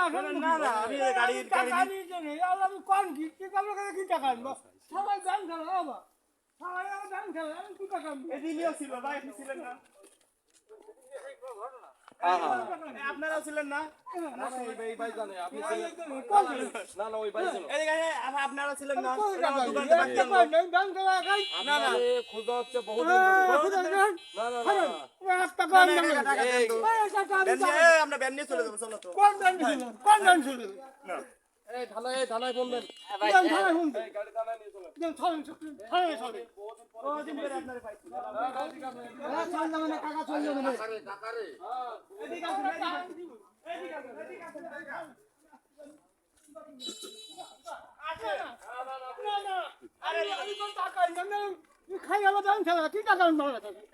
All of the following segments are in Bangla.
না না আমি এই গাড়ি নিয়ে চলে আর আমি কোন কি কি কামে করে কি টাকা আনব সবাই ব্যাংক খেলা বাবা সবাই আমার ব্যাংক খেলা আমি কি টাকা আনব এদিনেও ছিল ভাই আপনি ছিলেন না এ, আপনারাও ছিলেন না কোন না না ওই ভাই ছিল এদিকে এ, আপ- আপনারাও ছিলেন না হচ্ছে বহুদিন হ্যাঁ। খুদা দেন। না না আরে, না ওই এক টাকা না, আনব না, না। টাকা দেন তো। এই টাকা আমি ব্যান নিয়ে- টাকা- এ, আমরা ব্যান নিয়ে চলে যাব চলো তো কোন ব্যাংক কোন ব্যাংক ছিল এই থানায় এই থানায় ফোন দেন ব্যাংক থানায় ফোন দে। গাড়ি থানায় নিয়ে চলেন দেন, থানায় চলে, থানায় চলে। কদিন ধরে আপনারে টাকা চলে যাবে না, টাকা চলে যাবে না। এদিকে আসুন, এদিকে আসুন। এদিকে আসুন, এদিকে আসুন, এদিকে আসুন। না, না, আরে, আমি তো টাকা না। খাই আমার ব্যাংক খেলা, কি টাকা আনব?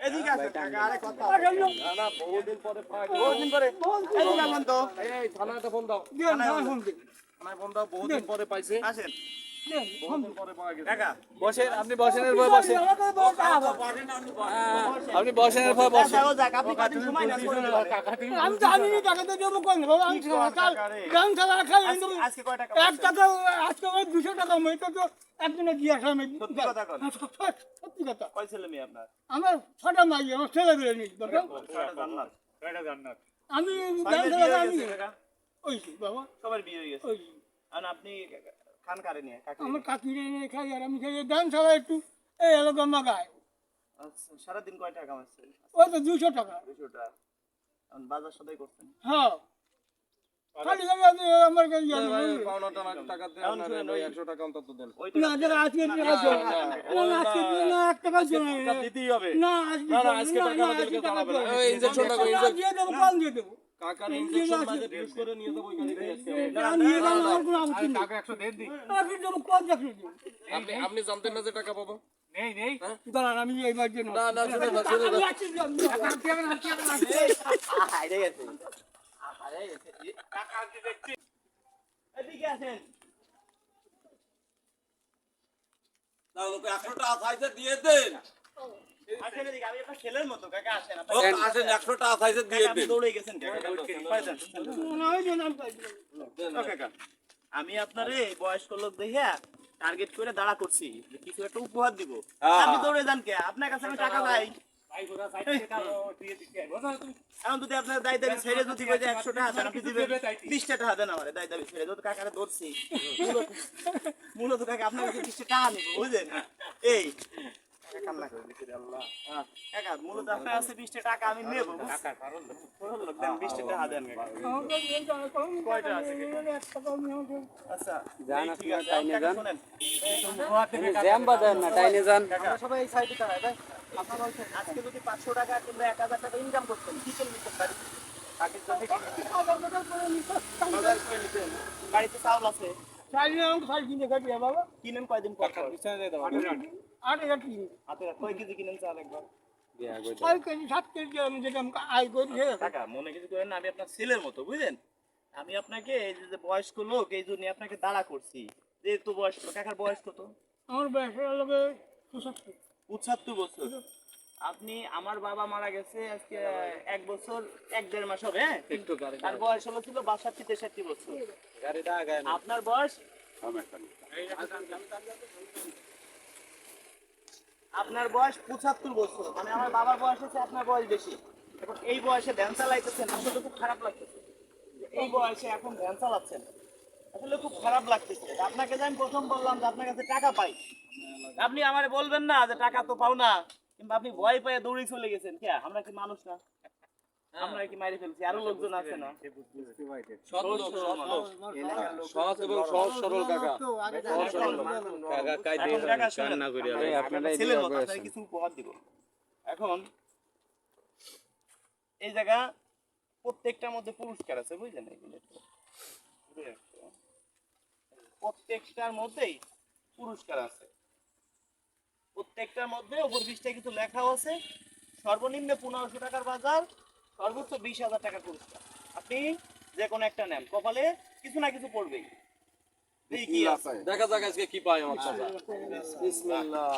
এদিকে আসুন, কাকা, আরে কথা না না বহুদিন পরে পাওয়া বহুদিন পরে এদিকে আসুন তো এই থানায় ফোন দাও থানায় ফোন দে। ফোন বহুদিন পরে পাইছি। আসেন আপনি বসেন আপনি। আমি জানি দুশো টাকা মই তো তো একদিনে দিয়ে আসলাম। সত্যি কথা কন। হ্যাঁ, আমার ছটা মাই আমার ছেলে আমি ওই বাবা। সবার বিয়ে হয়ে গেছে। ওই আর আপনি খান কারে নিয়ে? আমার কাকিরে এনে খাই আর আমি খাই ব্যাংক খেলা একটু। এই এলাকা মাগায় আচ্ছা, সারাদিন কয় টাকা কামাচ্ছেন ওই তো দুশো টাকা। দুশো টাকা বাজার সদাই করছেন? হ্যাঁ। দিতেই হবে। না আজকে টাকা দিয়ে দেবো। কাকার মাঝে। করে নিয়ে যাব ওই। না, নিয়ে কোনো আপত্তি নেই। দেবো। আপনি আপনি জানতেন না যে টাকা পাবো দাঁড়ান, আমি এই মাঝে না না শুনে না শুনে না আমি আমি আছি, আমি আছি, আমি আছি। হাইরে গেছে হাইরে কাকা কি দেখছি এদিকে আসেন একশো টাকা দিয়ে দেন আসেন এদিকে আমি আপনার ছেলের মতো কাকা আসেন ও আসেন একশো টাকা সাইজে দিয়ে দেন আমি আপনার এই বয়স্ক লোক দেখিয়া টার্গেট করে দাঁড়া করছি কিছু একটা উপহার দিব। হ্যাঁ। আপনি দৌড়ে যান কে? আপনার কাছে আমি টাকা পাই। এখন যদি আপনার দায় দাবি ছেড়ে যদি একশো টাকা দেন আপনি দিবেন। বিশটা টাকা দেন আমার দায় দাবি ছেড়ে। যদি কাকারে ধরছি মূলত- মূলত কাকা আপনার কাছে বিশটা টাকা নিব বুঝলেন? এই আচ্ছা আজকে যদি পাঁচশো টাকা কিংবা এক হাজার টাকা ইনকাম করতেন কি বাড়িতে? চাউল আছে? কিনেন কয়দিন পর? আট হাজার কিনে। হাতে কয় কেজি কিনেন চাল একবার? ছয় কেজি, সাত কেজি আমি যেটা আয় করি, টাকা মনে কিছু করেন না আমি আপনার ছেলের মতো বুঝলেন? আমি আপনাকে এই যে যে বয়স্ক লোক এই জন্য আপনাকে দাঁড়া করছি। যেহেতু বয়স্ক কাকার বয়স কত? আমার পঁচাত্তর। পঁচাত্তর বছর। আপনি আমার বাবা মারা গেছে আজকে এক বছর এক দেড় মাস হবে হ্যাঁ? একটু তার বয়স হলো ছিল বাষট্টি তেষট্টি বছর। আপনার বয়স? আপনার বয়স পঁচাত্তর বছর। মানে আমার বাবার বয়স হচ্ছে আপনার বয়স বেশি। এখন এই বয়সে ধ্যান চালাইতেছেন, আসলে খুব খারাপ লাগতেছে। এই বয়সে এখন ধ্যান চালাচ্ছেন, আসলে খুব খারাপ লাগতেছে। আপনাকে যে আমি প্রথম বললাম যে আপনার কাছে টাকা পাই, আপনি আমার বলবেন না যে টাকা তো পাও না, কিংবা আপনি ভয় পেয়ে দৌড়ে চলে গেছেন। কে? আমরা কি মানুষ না? আমরা কি মারি ফেলছি? আরও লোকজন আছে না? সৎ লোক সৎ এবং সহজ সরল কাকা। তো আগে সহজ সরল কাকা কাই দিয়ে এখন কান্না করি আপনারা এই ছেলের মতো করে কিছু উপহার দিব। এখন এই জায়গা প্রত্যেকটার মধ্যে পুরস্কার আছে বুঝলেন? এগুলো। প্রত্যেকটার মধ্যেই পুরস্কার আছে। প্রত্যেকটার মধ্যে উপর বিশটা কিছু লেখাও আছে। সর্বনিম্ন পনেরোশো টাকার বাজার সর্বোচ্চ বিশ হাজার টাকার পুরস্কার। আপনি যে কোনো একটা নেন কপালে কিছু না কিছু পড়বেই। দেখি কি আছে। দেখা যাক আজকে কি পাই আমার চাচা। বিসমিল্লাহ।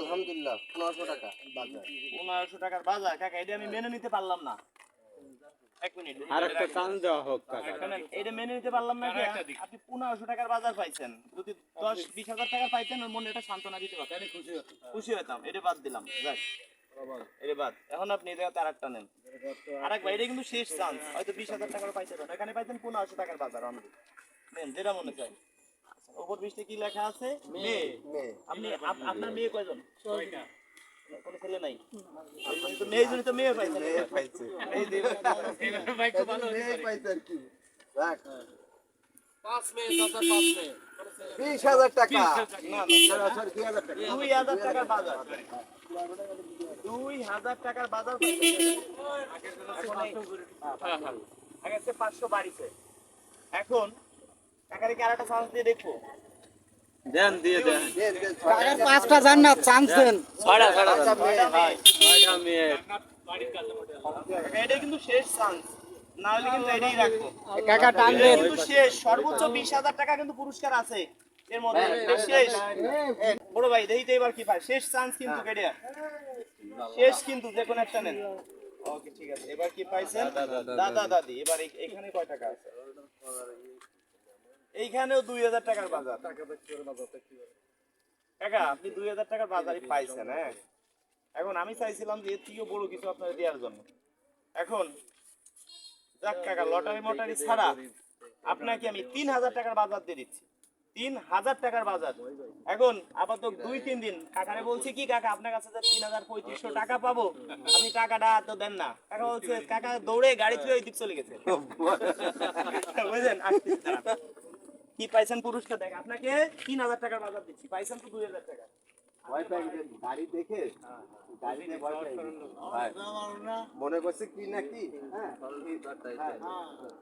আলহামদুলিল্লাহ পনেরোশো টাকা। বাজার পনেরোশো টাকার বাজার। কাকা এটা আমি মেনে নিতে পারলাম না। আর একটা চান দেওয়া হোক এটা মেনে নিতে পারলাম না আপনি পনেরোশো টাকার বাজার পাইছেন। যদি দশ বিশ হাজার টাকা পাইতেন ওর মনে একটা সান্ত্বনা দিতে পারতেন খুশি হতাম। এটা বাদ দিলাম। যাক। এটা বাদ। এখন আপনি আর একটা নেন। আরেক ভাই এটা কিন্তু শেষ চান্স হয়তো বিশ হাজার টাকার পাইতে পারেন। এখানে পাইতেন পনেরোশো টাকার বাজার অনলি। নেন যেটা মনে চাই ওপর বৃষ্টি কি লেখা আছে? মেয়ে। আপনি আপনার মেয়ে কয়জন? বিশ হাজার টাকা দুই হাজার টাকার বাজার দুই হাজার টাকার বাজার পাঁচশো বাড়িছে এখন টাকারে আর একটা চান্স দিয়ে দেখব দেন দিয়ে দেন। কাকার পাঁচটা জান্নাত চান্স দেন। ছয়টা ছয়টা। ছয়টা মেয়ে এটা কিন্তু শেষ চান্স না হলে কিন্তু এটাই রাখব। কাকা টান দেন। কিন্তু শেষ। সর্বোচ্চ বিশ হাজার টাকা কিন্তু পুরস্কার আছে এর মধ্যে। শেষ। বড় ভাই দেখি তো এবার কি পায়। শেষ চান্স কিন্তু কেটে শেষ কিন্তু যে কোনো একটা নেন। ওকে ঠিক আছে। এবার কি পাইছেন? দাদা দাদি এবার এখানে কয় টাকা আছে? এইখানেও দুই হাজার টাকার বাজার। কাকা আপনি দুই হাজার টাকার বাজারই পাইছেন হ্যাঁ? এখন আমি চাইছিলাম যে এর থেকেও বড় কিছু আপনার দেওয়ার জন্য। এখন যাক কাকা লটারি মটারি ছাড়া আপনাকে আমি তিন হাজার টাকার বাজার দিয়ে দিচ্ছি। তিন হাজার টাকার বাজার। এখন আপাতত দুই তিন দিন। কাকারে বলছি কি কাকা আপনার কাছে তিন হাজার পঁয়ত্রিশশো টাকা পাবো আপনি টাকাটা তো দেন না। কাকা বলছে কাকা দৌড়ে গাড়ি ওই দিক চলে গেছে। বুঝলেন। কি পাইছেন পুরস্কার দেখ আপনাকে তিন হাজার টাকার বাজার দিচ্ছি পাইছেন তো দুই হাজার টাকা। মনে করছে কি কি? হ্যাঁ। হ্যাঁ।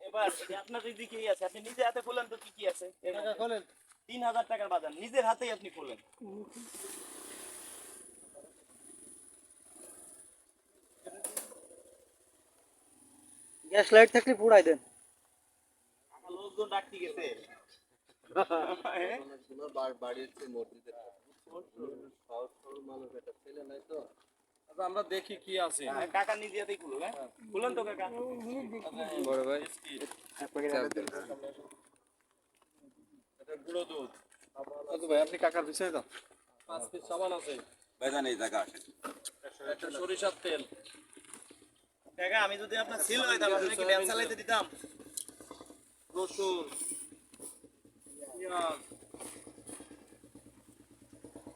এবার আপনার দিকে আছে আপনি নিজে হাতে খুলেন তো কি কি আছে? তিন হাজার টাকার বাজার নিজের হাতেই আপনি খুলেন। গ্যাস লাইট থাকলে পুরাই দেন। লোকজন ডাকতে গেছে। হ্যাঁ? আচ্ছা আমরা দেখি কি আছে। হ্যাঁ, কাকা নিজে খুলুন হ্যাঁ? খুলেন তো কাকা। বড় ভাই। গুঁড়ো দুধ। আচ্ছা ভাই আপনি কাকার পিছিয়ে দাও পাঁচ পিস সাবান আছে। ভাইজান এই জায়গা আসেন। একটা সরিষার তেল। কাকা আমি যদি আপনার সিল হইতাম আপনাকে ব্যান চালাইতে দিতাম? রসুন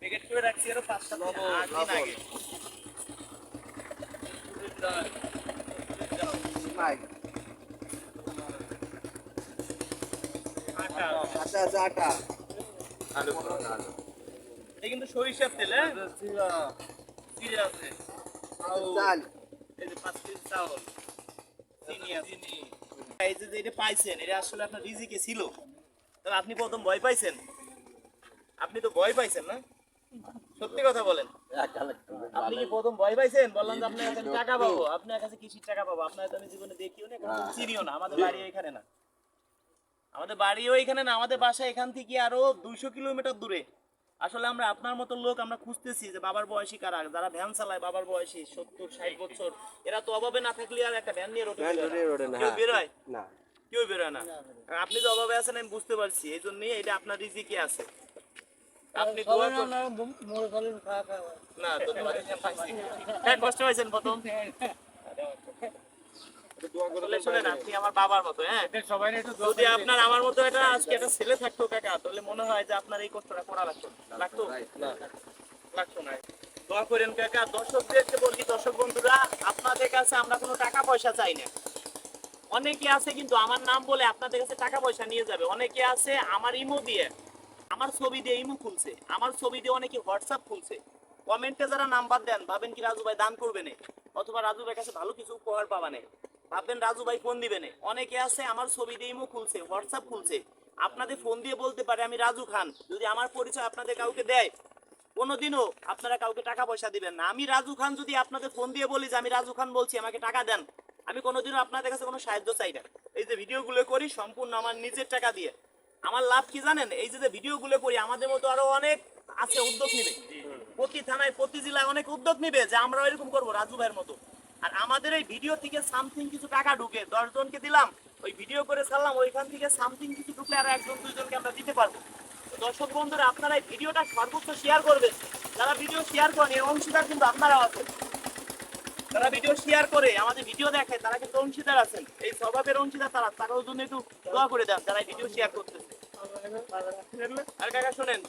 প্যাকেট করে রাখছি আরও পাঁচ সাত দিন আট দিন আগে। আটা। আটা এটা কিন্তু সরিষার তেল হ্যাঁ? জিরা, আছে। চাল। আপনি প্রথম ভয় পাইছেন? আপনি তো ভয় পাইছেন না? সত্যি কথা বলেন। আপনি কি প্রথম ভয় পাইছেন? বললাম যে আপনার কাছে টাকা পাবো। আপনার কাছে কৃষির টাকা পাবো। আপনার আমি জীবনে দেখিও না চিনিও না। আমাদের বাড়ি এখানে না। আমাদের বাড়িও এখানে না। আমাদের বাসা এখান থেকে আরও দুইশো কিলোমিটার দূরে। আসলে আমরা আপনার মতো লোক আমরা খুঁজতেছি যে বাবার বয়সী কারা? যারা ভ্যান চালায় বাবার বয়সী সত্তর ষাট বছর এরা তো অভাবে না থাকলে আর একটা ভ্যান নিয়ে রোডে বেরোয় না। কেউ বেরোয়? না। কেউ বেরোয় না। আপনি যে অভাবে আছেন আমি বুঝতে পারছি। এই জন্যই এটা আপনার রিজিকে আছে। আপনি দোয়া করুন। না ধন্যবাদ। হ্যাঁ কষ্ট হয়েছেন প্রথম। শোনেন আপনি আমার বাবার মতো হ্যাঁ? যদি আপনার আমার মতো এটা আজকে একটা ছেলে থাকতো কাকা তাহলে মনে হয় যে আপনার এই কষ্টটা করা লাগতো। লাগতো? লাগতো না। দোয়া করেন কাকা দর্শকদেরকে বলছি দর্শক বন্ধুরা আপনাদের কাছে আমরা কোনো টাকা পয়সা চাই না। অনেকে আছে কিন্তু আমার নাম বলে আপনাদের কাছে টাকা পয়সা নিয়ে যাবে। অনেকে আছে আমার ইমো দিয়ে আমার ছবি দিয়ে ইমো খুলছে। আমার ছবি দিয়ে অনেকে হোয়াটসঅ্যাপ খুলছে। কমেন্টে যারা নাম্বার দেন ভাবেন কি রাজু ভাই দান করবে না? অথবা রাজু ভাই কাছে ভালো কিছু উপহার পাবা না? ভাববেন রাজু ভাই ফোন দিবে না। অনেকে আছে আমার ছবি দিয়ে ইমো খুলছে হোয়াটসঅ্যাপ খুলছে। আপনাদের ফোন দিয়ে বলতে পারে আমি রাজু খান। যদি আমার পরিচয় আপনাদের কাউকে দেয় কোনোদিনও আপনারা কাউকে টাকা পয়সা দিবেন না। আমি রাজু খান যদি আপনাদের ফোন দিয়ে বলি যে আমি রাজু খান বলছি আমাকে টাকা দেন। আমি কোনোদিনও আপনাদের কাছে কোনো সাহায্য চাই না। এই যে ভিডিওগুলো করি সম্পূর্ণ আমার নিজের টাকা দিয়ে। আমার লাভ কি জানেন? এই যে যে ভিডিওগুলো করি আমাদের মতো আরও অনেক আছে উদ্যোগ নিবে। প্রতি থানায় প্রতি জেলায় অনেক উদ্যোগ নিবে যে আমরা এরকম করব রাজু ভাইয়ের মতো। আর আমাদের এই ভিডিও থেকে সামথিং কিছু টাকা ঢুকে দশ জনকে দিলাম, ওই ভিডিও করে ছাড়লাম, ওইখান থেকে সামথিং কিছু ঢুকলে আর একজন, দুইজনকে আমরা দিতে পারব। দর্শক বন্ধুরা, আপনারা এই ভিডিওটা সর্বোচ্চ শেয়ার করবেন। যারা ভিডিও শেয়ার করেন, এর অংশীদার কিন্তু আপনারাও আছেন। যারা ভিডিও শেয়ার করে, আমাদের ভিডিও দেখে তারা কিন্তু অংশীদার আছেন। এই স্বভাবের অংশীদার তারা, তারাও জন্য একটু দোয়া করে দেন, যারা ভিডিও শেয়ার করতেছে। আর কাকা শোনেন,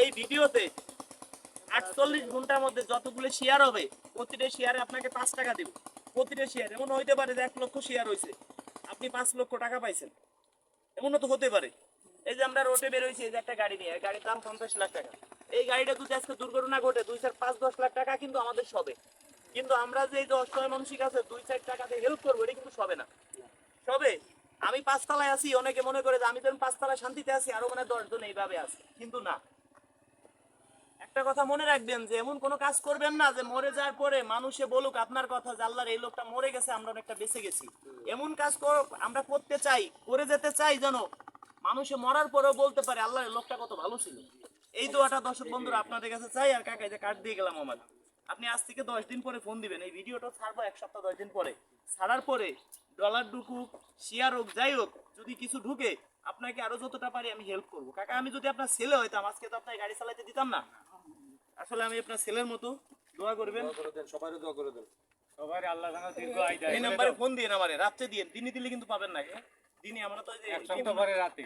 এই ভিডিওতে আটচল্লিশ ঘণ্টার মধ্যে যতগুলো শেয়ার হবে, প্রতিটা শেয়ারে আপনাকে পাঁচ টাকা দেব। প্রতিটা শেয়ার এমন হইতে পারে যে এক লক্ষ শেয়ার হয়েছে আপনি পাঁচ লক্ষ টাকা পাইছেন। এমনও তো হতে পারে। এই যে আমরা রোডে বেরোইছি এই যে একটা গাড়ি নিয়ে গাড়ির দাম পঞ্চাশ লাখ টাকা। এই গাড়িটা যদি আজকে দুর্ঘটনা ঘটে, দুই চার পাঁচ দশ লাখ টাকা কিন্তু আমাদের সবে। কিন্তু আমরা যে অসহায় মানসিক আছে, দুই চার টাকাতে হেল্প করব, এটা কিন্তু সবে না। সবে। আমি পাঁচতলায় আছি, অনেকে মনে করে যে আমি যখন পাঁচতলায় শান্তিতে আছি, আরও মানে দশজন এইভাবে আছে। কিন্তু না। একটা কথা মনে রাখবেন যে, এমন কোনো কাজ করবেন না যে, মরে যাওয়ার পরে মানুষে বলুক আপনার কথা যে আল্লাহর এই লোকটা মরে গেছে, আমরা অনেকটা বেঁচে গেছি। এমন কাজ আমরা করতে চাই, করে যেতে চাই যেন মানুষে মরার পরেও বলতে পারে আল্লাহর লোকটা কত ভালো ছিল। এই দোয়াটা দর্শক বন্ধুরা আপনাদের কাছে চাই আর কাকা যে কার্ড দিয়ে গেলাম আমার। আপনি আজ থেকে দশ দিন পরে ফোন দিবেন, এই ভিডিওটা ছাড়বো এক সপ্তাহ দশ দিন পরে। ছাড়ার পরে ডলার ঢুকুক, শেয়ার হোক, যাই হোক, যদি কিছু ঢুকে আপনাকে আরও যতটা পারি আমি হেল্প করব। কাকা, আমি যদি আপনার ছেলে হইতাম, আজকে তো আপনাকে গাড়ি চালাতে দিতাম না। আসলে আমি আপনার ছেলের মতো দোয়া করবেন। সবাই দোয়া করে দেন। সবাই আল্লাহ জানা দীর্ঘ আয় এই নাম্বারে ফোন দিয়ে আমারে রাত্রে দিয়ে দিনে দিলে কিন্তু পাবেন না? দিনে আমরা তো এই এক সপ্তাহ পরে রাতে।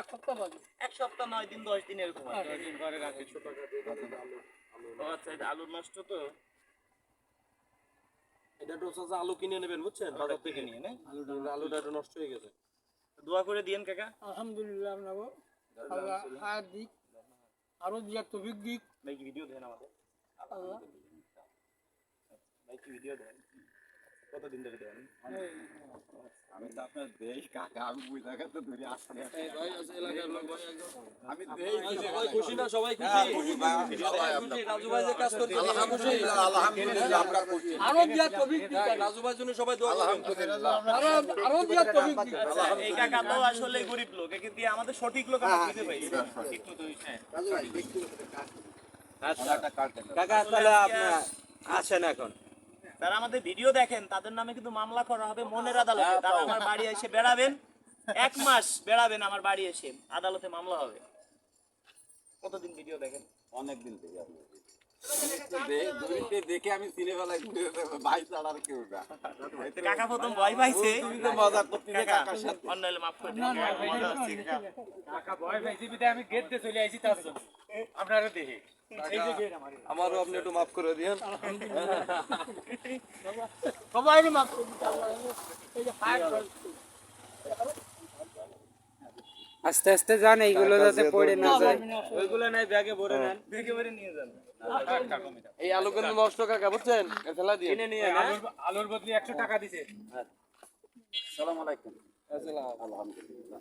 এক সপ্তাহ বাজে এক সপ্তাহ নয় দিন দশ দিন এরকম হয়। দিন পরে রাতে। আচ্ছা এটা আলু নষ্ট তো। এটা তো চাচা আলু কিনে নেবেন বুঝছেন? বাজার থেকে। নিয়ে না? আলুটা আলুটা নষ্ট হয়ে গেছে। দোয়া করে দিয়েন কাকা। আলহামদুলিল্লাহ আপনাকে। আল্লাহ দিক আরও দিয়া তবিক দিক। ভাই কি ভিডিও দেন আমাদের। আল্লাহ ভাই কি ভিডিও দেন। কতদিন ধরে দেন? আমি তো আপনার দেই কাকা আমি বুঝা গেছে ধরে আসলে এই ভাই আছে এলাকার লোক ভাই একদম আমি দেই সবাই খুশি না? সবাই হ্যাঁ, খুশি খুশি ভাই, সবাই খুশি? রাজু ভাই যে কাজ করতে আলহামদুলিল্লাহ আলহামদুলিল্লাহ আমরা খুশি আরও দিয়া তবিক রাজু ভাইয়ের জন্য সবাই দোয়া আলহামদুলিল্লাহ। আরও আরও দিয়া তবিক এই কাকা তো আসলে গরিব লোক একে দিয়ে আমাদের সঠিক লোক আমরা বুঝতে পাইছি ঠিক মতো হ্যাঁ কাকা তাহলে আপনার আসেন এখন। যারা আমাদের ভিডিও দেখেন তাদের নামে কিন্তু মামলা করা হবে মনের আদালতে। তারা আমার বাড়ি এসে বেড়াবেন এক মাস বেড়াবেন আমার বাড়ি এসে আদালতে মামলা হবে। কতদিন ভিডিও দেখেন? অনেক দিন থেকে দূরিতে দেখে আমি সিনেমালায় ভাই ছাড়ার কেউ না। কাকা প্রথম ভয় পাইছে। তুমি তো মজা করতে কাকা অন্য হলে মাফ করে মজা হচ্ছে কাকা। কাকা ভয় পাইছি বিদায় আমি গেট দিয়ে চলে আইছি তার জন্য। আপনারা দেখে। এই যে গেট আমার আমারও আপনি একটু মাফ করে দিয়েন। সবাই মাফ করে আস্তে আস্তে যান এইগুলো যাতে পড়ে না যায়। ওইগুলো নাই ব্যাগে ভরে নেন। ব্যাগে ভরে নিয়ে যান। এই আলু কিন্তু নষ্ট কাকা বুঝছেন? ফেলা দিয়ে। আলুর আলুর বদলে একশো টাকা দিছে। সালাম আলাইকুম। আলহামদুলিল্লাহ।